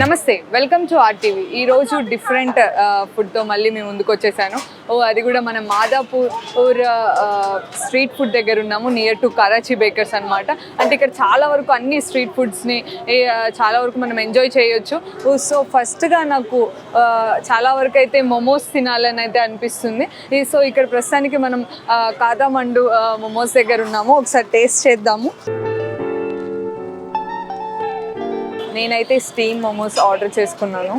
నమస్తే welcome to RTV. ఈ రోజు డిఫరెంట్ ఫుడ్తో మళ్ళీ మేము ముందుకు వచ్చేసాను. ఓ అది కూడా మన మాదాపూర్ స్ట్రీట్ ఫుడ్ దగ్గర ఉన్నాము నియర్ టు కరాచీ బేకర్స్ అనమాట అంటే ఇక్కడ చాలా వరకు అన్ని స్ట్రీట్ ఫుడ్స్ని చాలా వరకు మనం ఎంజాయ్ చేయొచ్చు. సో ఫస్ట్గా నాకు చాలా వరకు అయితే మొమోస్ తినాలని అయితే అనిపిస్తుంది. సో ఇక్కడ ప్రస్తుతానికి మనం కాదామండు మొమోస్ దగ్గర ఉన్నాము. ఒకసారి టేస్ట్ చేద్దాము. నేనైతే స్టీమ్ మోమోస్ ఆర్డర్ చేసుకున్నాను.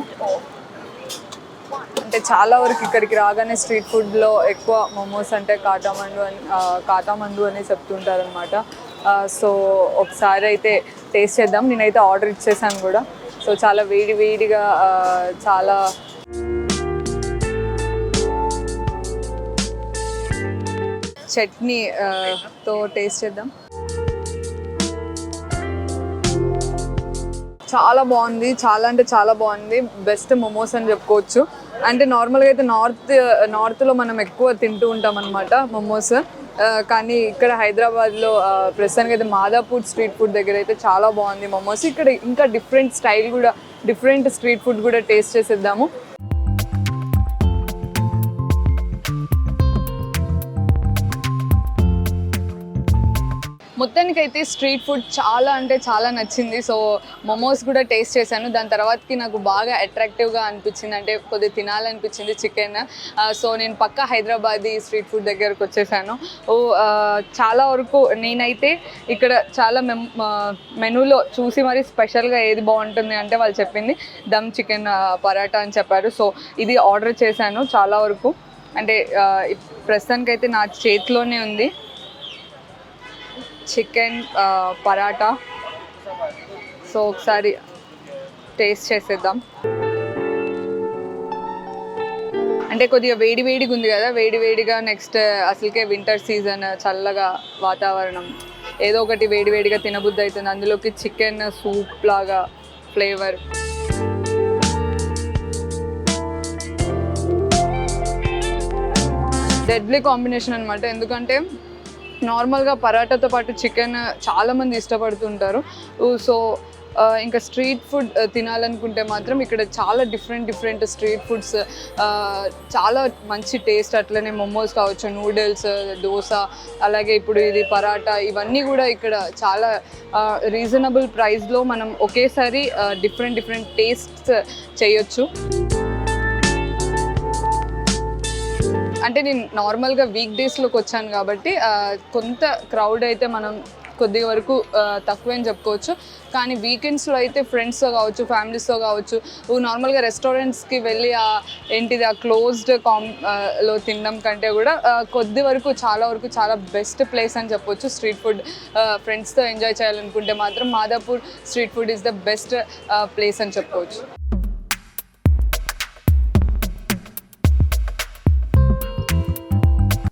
అంటే చాలా వరకు ఇక్కడికి రాగానే స్ట్రీట్ ఫుడ్లో ఎక్కువ మోమోస్ అంటే కాటామండు అని కాటామండు అని చెప్తుంటారు అనమాట సో ఒకసారి అయితే టేస్ట్ చేద్దాం. నేనైతే ఆర్డర్ ఇచ్చేసాను కూడా. సో చాలా వేడి వేడిగా చాలా చట్నీ తో టేస్ట్ చేద్దాం. చాలా బాగుంది. చాలా అంటే చాలా బాగుంది. బెస్ట్ మోమోస్ అని చెప్పుకోవచ్చు. అంటే నార్మల్గా అయితే నార్త్ నార్త్లో మనం ఎక్కువ తింటూ ఉంటాం అనమాట మోమోస్ కానీ ఇక్కడ హైదరాబాద్లో ప్రస్తుతానికి అయితే మాదాపూర్ స్ట్రీట్ ఫుడ్ దగ్గర అయితే చాలా బాగుంది మోమోస్ ఇక్కడ ఇంకా డిఫరెంట్ స్టైల్ కూడా డిఫరెంట్ స్ట్రీట్ ఫుడ్ కూడా టేస్ట్ చేసేద్దాము. మొత్తానికైతే స్ట్రీట్ ఫుడ్ చాలా అంటే చాలా నచ్చింది. సో మోమోస్ కూడా టేస్ట్ చేశాను. దాని తర్వాతకి నాకు బాగా అట్రాక్టివ్గా అనిపించింది. అంటే కొద్దిగా తినాలనిపించింది చికెన్. సో నేను పక్క హైదరాబాదీ స్ట్రీట్ ఫుడ్ దగ్గరకు వచ్చేసాను. ఓ చాలా వరకు నేనైతే ఇక్కడ చాలా మెమ్ మెనూలో చూసి మరి స్పెషల్గా ఏది బాగుంటుంది అంటే వాళ్ళు చెప్పింది దమ్ చికెన్ పరాటా అని చెప్పారు. సో ఇది ఆర్డర్ చేశాను చాలా వరకు. అంటే ప్రస్తుతానికైతే నా చేతిలోనే ఉంది. చికెన్ పరాటా. సో ఒకసారి టేస్ట్ చేసేద్దాం. అంటే కొద్దిగా వేడి వేడిగా ఉంది కదా వేడి వేడిగా నెక్స్ట్ అసలుకే వింటర్ సీజన్ చల్లగా వాతావరణం. ఏదో ఒకటి వేడి వేడిగా తినబుద్ధి అవుతుంది. అందులోకి చికెన్ సూప్ లాగా ఫ్లేవర్ డెడ్లీ కాంబినేషన్ అనమాట ఎందుకంటే నార్మల్గా పరాటాతో పాటు చికెన్ చాలామంది ఇష్టపడుతుంటారు. సో ఇంకా స్ట్రీట్ ఫుడ్ తినాలనుకుంటే మాత్రం ఇక్కడ చాలా డిఫరెంట్ డిఫరెంట్ స్ట్రీట్ ఫుడ్స్ చాలా మంచి టేస్ట్. అట్లనే మోమోస్ కావచ్చు నూడిల్స్ దోశ అలాగే ఇప్పుడు ఇది పరాటా ఇవన్నీ కూడా ఇక్కడ చాలా రీజనబుల్ ప్రైస్లో మనం ఒకేసారి డిఫరెంట్ డిఫరెంట్ టేస్ట్స్ చేయొచ్చు. అంటే నేను నార్మల్గా వీక్ డేస్లోకి వచ్చాను కాబట్టి కొంత క్రౌడ్ అయితే మనం కొద్ది వరకు తక్కువ తక్కువే అని చెప్పుకోవచ్చు. కానీ వీకెండ్స్లో అయితే ఫ్రెండ్స్తో కావచ్చు ఫ్యామిలీస్తో కావచ్చు నార్మల్గా రెస్టారెంట్స్కి వెళ్ళి ఆ ఏంటిది ఆ క్లోజ్డ్ కామ్లో తినడం కంటే కూడా కొద్ది వరకు చాలా వరకు చాలా బెస్ట్ ప్లేస్ అని చెప్పొచ్చు. స్ట్రీట్ ఫుడ్ ఫ్రెండ్స్తో ఎంజాయ్ చేయాలనుకుంటే మాత్రం Madhapur street food is the best place అని చెప్పుకోవచ్చు